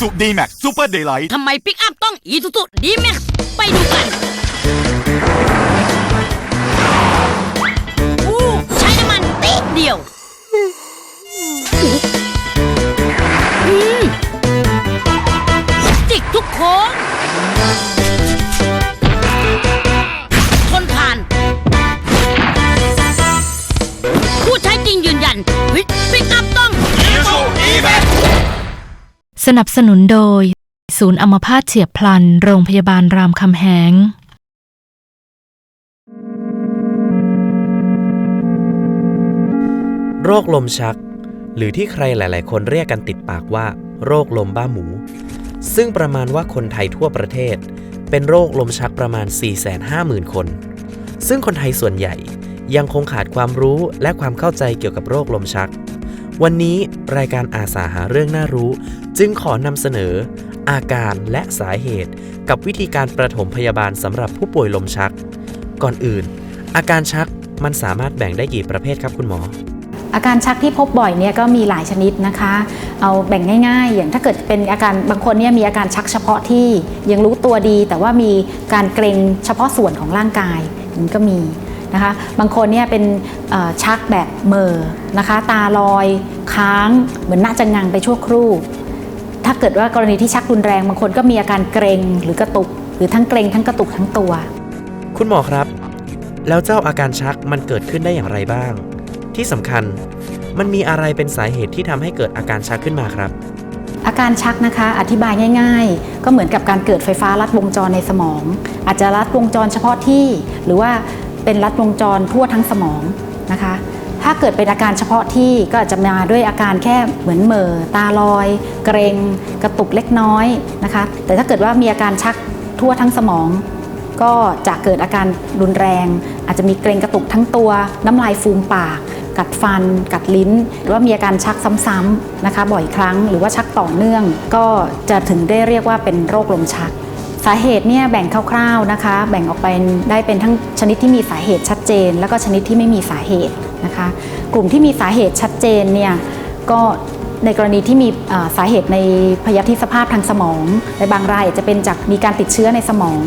ซูดีแม็กซูเปอร์เดย์ไลท์ทำไมปิกอัพต้องอีซูซูดีแม็กไปดูกันอู้ใช้น้ำมันติดเดียวอืมจิกทุกโค้ง สนับสนุนโดย ศูนย์อัมพาตเฉียบพลัน โรงพยาบาลรามคำแหง โรคลมชัก หรือที่ใครหลาย ๆ คนเรียกกันติดปากว่า โรคลมบ้าหมู ซึ่งประมาณว่าคนไทยทั่วประเทศ เป็นโรคลมชักประมาณ 450,000 คน ซึ่งคนไทยส่วนใหญ่ยังคงขาดความรู้และความเข้าใจเกี่ยวกับโรคลมชัก วันนี้รายการอาสาหาเรื่องน่ารู้ จึงขอนำเสนอ อาการและสาเหตุ กับวิธีการประถมพยาบาลสำหรับผู้ป่วยลมชัก ก่อนอื่น อาการชักมันสามารถแบ่งได้กี่ประเภทครับคุณหมอ อาการชักที่พบบ่อยเนี่ยก็มีหลายชนิดนะคะ เอาแบ่งง่าย ๆ อย่างถ้าเกิดเป็นอาการบางคนเนี่ยมีอาการชักเฉพาะที่ยังรู้ตัวดี แต่ว่ามีการเกร็งเฉพาะส่วนของร่างกายมันก็มี นะคะ บางคนเนี่ยเป็นเอ่อชักแบบเหมอนะคะ ตาลอยค้างเหมือนหน้าจะงังไปชั่วครู่ ถ้าเกิดว่ากรณีที่ชักรุนแรงบางคนก็มีอาการเกร็งหรือกระตุก หรือทั้งเกร็งทั้งกระตุกทั้งตัว คุณหมอครับ แล้วเจ้าอาการชักมันเกิดขึ้นได้อย่างไรบ้าง ที่สำคัญมันมีอะไรเป็นสาเหตุที่ทำให้เกิดอาการชักขึ้นมาครับ อาการชักนะคะอธิบายง่าย ๆ ก็เหมือนกับการเกิดไฟฟ้าลัดวงจรในสมอง อาจจะลัดวงจรเฉพาะที่ หรือว่า เป็นลัดวงจรทั่วทั้งสมองนะคะ ถ้าเกิดเป็นอาการเฉพาะที่ก็อาจจะมาด้วยอาการแค่เหมือนเหม่อตาลอย เกรงกระตุกเล็กน้อยนะคะ แต่ถ้าเกิดว่ามีอาการชักทั่วทั้งสมอง ก็จะเกิดอาการรุนแรง อาจจะมีเกรงกระตุกทั้งตัว น้ำลายฟูมปาก กัดฟัน กัดลิ้น หรือว่ามีอาการชักซ้ำๆนะคะ บ่อยครั้งหรือว่าชักต่อเนื่อง ก็จะถึงได้เรียกว่าเป็นโรคลมชัก สาเหตุเนี่ยแบ่งคร่าวๆนะคะ แบ่งออกไปได้เป็นทั้งชนิดที่มีสาเหตุชัดเจน แล้วก็ชนิดที่ไม่มีสาเหตุนะคะ กลุ่มที่มีสาเหตุชัดเจนเนี่ยก็ในกรณีที่มีสาเหตุในพยาธิสภาพทางสมอง ในบางรายจจะเป็นจากมีการติดเชื้อในสมอง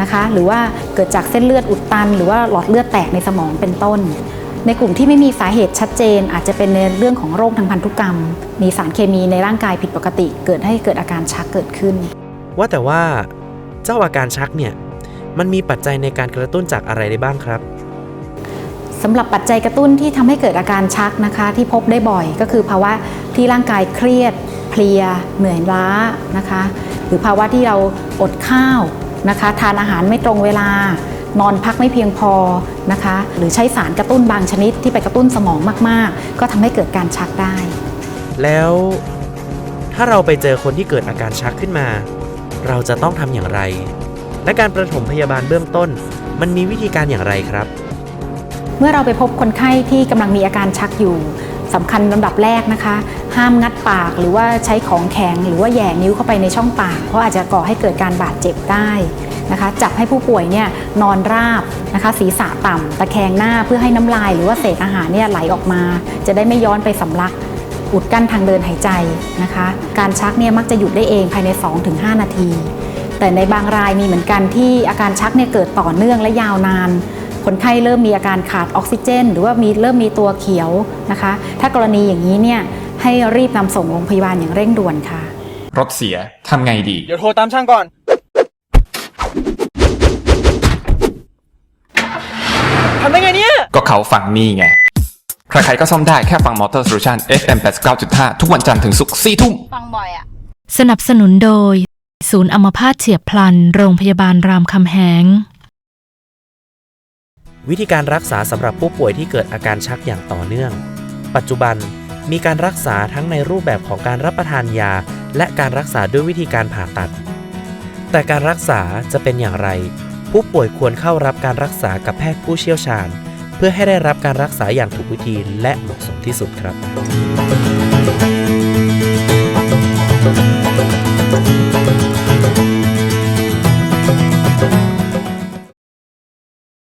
นะคะ หรือว่าเกิดจากเส้นเลือดอุดตัน หรือว่าหลอดเลือดแตกในสมองเป็นต้น ในกลุ่มที่ไม่มีสาเหตุชัดเจน อาจจะเป็นในเรื่องของโรคทางพันธุกรรม มีสารเคมีในร่างกายผิดปกติ เกิดให้เกิดอาการชักเกิดขึ้น ว่าแต่ว่า เจ้าอาการชักเนี่ยมันมีปัจจัยในการกระตุ้นจากอะไรได้บ้างครับสำหรับปัจจัยกระตุ้นที่ทำให้เกิดอาการชักนะคะ ที่พบได้บ่อยก็คือภาวะที่ร่างกายเครียด เพลีย เหนื่อยล้านะคะ หรือภาวะที่เราอดข้าวนะคะ ทานอาหารไม่ตรงเวลา นอนพักไม่เพียงพอนะคะ หรือใช้สารกระตุ้นบางชนิดที่ไปกระตุ้นสมองมาก ๆ ก็ทำให้เกิดการชักได้ แล้วถ้าเราไปเจอคนที่เกิดอาการชักขึ้นมา เราจะต้องทำอย่างไร และการประถมพยาบาลเบื้องต้น มันมีวิธีการอย่างไรครับ เมื่อเราไปพบคนไข้ที่กำลังมีอาการชักอยู่สำคัญลำดับแรกนะคะ ห้ามงัดปากหรือว่าใช้ของแข็ง หรือว่าแย่นิ้วเข้าไปในช่องปาก เพราะอาจจะก่อให้เกิดการบาดเจ็บได้นะคะจับให้ผู้ป่วยเนี่ยนอนราบนะคะศีรษะต่ำตะแคงหน้าเพื่อให้น้ำลายหรือว่าเศษอาหารเนี่ยไหลออกมา จะได้ไม่ย้อนไปสำลัก อุดกั้นทางเดินหายใจนะคะ การชักเนี่ยมักจะหยุดได้เองภายใน 2-5 นาที แต่ในบางรายมีเหมือนกันที่อาการชักเนี่ยเกิดต่อเนื่องและยาวนาน คนไข้เริ่มมีอาการขาดออกซิเจน หรือว่ามีเริ่มมีตัวเขียวนะคะ ถ้ากรณีอย่างนี้เนี่ยให้รีบนำส่งโรงพยาบาลอย่างเร่งด่วนค่ะ รถเสียทำไงดี เดี๋ยวโทรตามช่างก่อน ทำได้ไงเนี่ย ก็เขาฟังนี่ไง ใครๆก็ซ่อมได้แค่ฟังมอเตอร์โซลูชัน FM 89.5 ทุกวันจันทร์ถึงศุกร์4ทุ่ม ฟังบ่อยอะ สนับสนุนโดย ศูนย์อัมพาตเฉียบพลัน โรงพยาบาลรามคำแหง วิธีการรักษาสำหรับผู้ป่วยที่เกิดอาการชักอย่างต่อเนื่อง ปัจจุบันมีการรักษาทั้งในรูปแบบของการรับประทานยา และการรักษาด้วยวิธีการผ่าตัด แต่การรักษาจะเป็นอย่างไร ผู้ป่วยควรเข้ารับการรักษากับแพทย์ผู้เชี่ยวชาญเพื่อให้ได้รับการรักษาอย่างถูกวิธีและเหมาะสมที่สุดครับ